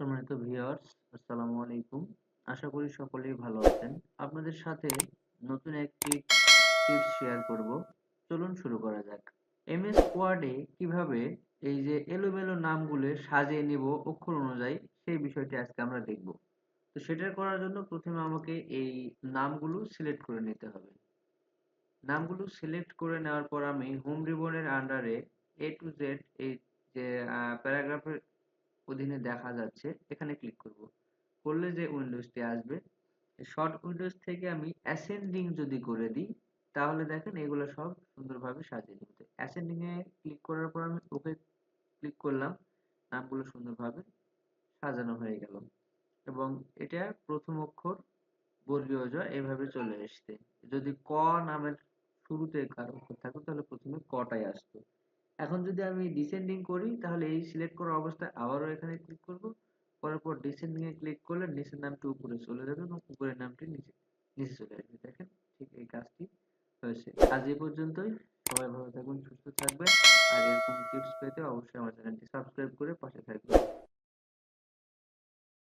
সম্মানিত ভিউয়ার্স আসসালামু আলাইকুম। আশা করি সকলেই ভালো আছেন। আপনাদের সাথে নতুন একটি টিপস শেয়ার করব। চলুন শুরু করা যাক। এমএস ওয়ার্ডে কীভাবে এই যে এলোমেলো নামগুলো সাজিয়ে নিব, অক্ষর অনুযায়ী, সেই বিষয়টি আজকে আমরা দেখব। তো সেটা করার জন্য প্রথমে আমাকে এই নামগুলো সিলেক্ট করে নিতে হবে। নামগুলো সিলেক্ট করে নেওয়ার পর আমি হোম রিবনের আন্ডারে এ টু জেড এই যে প্যারাগ্রাফের অধীনে দেখা যাচ্ছে, এখানে ক্লিক করব। করলে যে উইন্ডোজটি আসবে শর্ট উইন্ডোজ থেকে আমি অ্যাসেন্ডিং যদি করে দিই, তাহলে দেখেন এগুলো সব সুন্দরভাবে সাজিয়ে নিতে অ্যাসেন্ডিং এ ক্লিক করার পর আমি ওকে ক্লিক করলাম, নামগুলো সুন্দরভাবে সাজানো হয়ে গেল। এবং এটা প্রথম অক্ষর বর্গীয় জ এভাবে চলে আসছে। যদি ক নামের শুরুতে কারও অক্ষর থাকতো তাহলে প্রথমে কটাই আসতো? এখন যদি আমি ডিসেন্ডিং করি, তাহলে এই সিলেক্ট করা অবস্থায় আবারও এখানে ক্লিক করব। করার পর ডিসেন্ডিং এ ক্লিক করলে নিচের নামটি উপরে চলে যাবে এবং উপরের নামটি নিচে নিচে চলে আসবে। দেখেন, ঠিক এই কাজটি হয়েছে। আজ এই পর্যন্তই। সবাই ভালো থাকবেন সুস্থ থাকবেন। আর এরকম টিপস পেতে অবশ্যই আমার চ্যানেলটি সাবস্ক্রাইব করে পাশে থাকবেন।